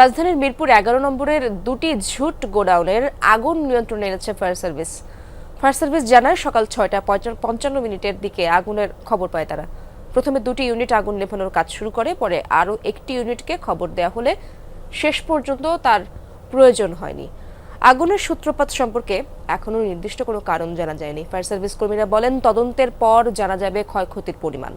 রাজধানীর মিরপুর এগারো নম্বরের দুটি ঝুট গোডাউনের আগুন নিয়ন্ত্রণে এনেছে ফায়ার সার্ভিস। ফায়ার সার্ভিস জানায়, সকাল ছয়টা পঞ্চান্ন মিনিটের দিকে আগুনের খবর পায় তারা। প্রথমে দুটি ইউনিট আগুন নেভানোর কাজ শুরু করে, পরে আরও একটি ইউনিটকে খবর দেওয়া হলে শেষ পর্যন্ত তার প্রয়োজন হয়নি। আগুনের সূত্রপাত সম্পর্কে এখনও নির্দিষ্ট কোনো কারণ জানা যায়নি। ফায়ার সার্ভিস কর্মীরা বলেন, তদন্তের পর জানা যাবে ক্ষয়ক্ষতির পরিমাণ।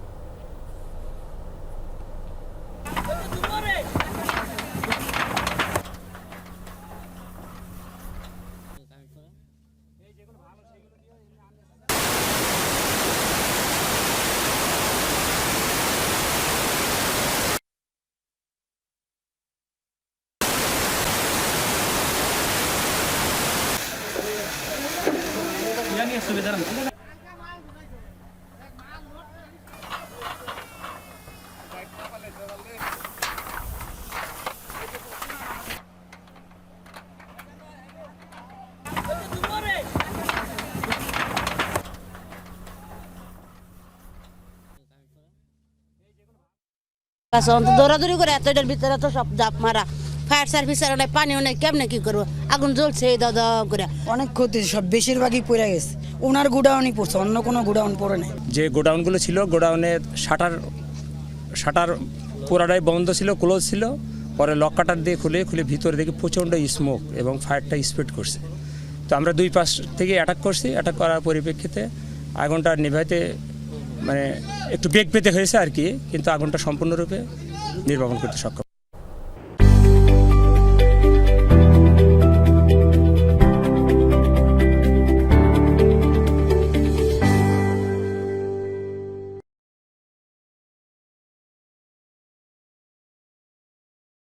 দৌড়াদৌড়ি করে এত এটার ভিতরে তো সব জাপ মারা। ফায়ার সার্ভিসের অনেক পানি অনেক কেমনে কি করব? আগুন জ্বলছে এই দাদা করে। অনেক ক্ষতি সব বেশিরভাগই পড়ে গেছে। ওনার গোডাউনই পড়ছে অন্য কোনো গোডাউন পড়ে নাই। যে গোডাউনগুলো ছিল গোডাউনের শাটার শাটার পুরাটাই বন্ধ ছিল ক্লোজ ছিল। পরে লক কাটার দিয়ে খুলে খুলে ভিতরে দেখি প্রচণ্ড স্মোক এবং ফায়ারটা স্প্রেড করছে। তো আমরা দুই পাশ থেকে অ্যাটাক করছি। অ্যাটাক করার পরিপ্রেক্ষিতে আগুনটা নিভাইতে মানে একটু বেগ পেতে হয়েছে আর কি কিন্তু আগুনটা সম্পূর্ণরূপে নির্বাপন করতে সক্ষম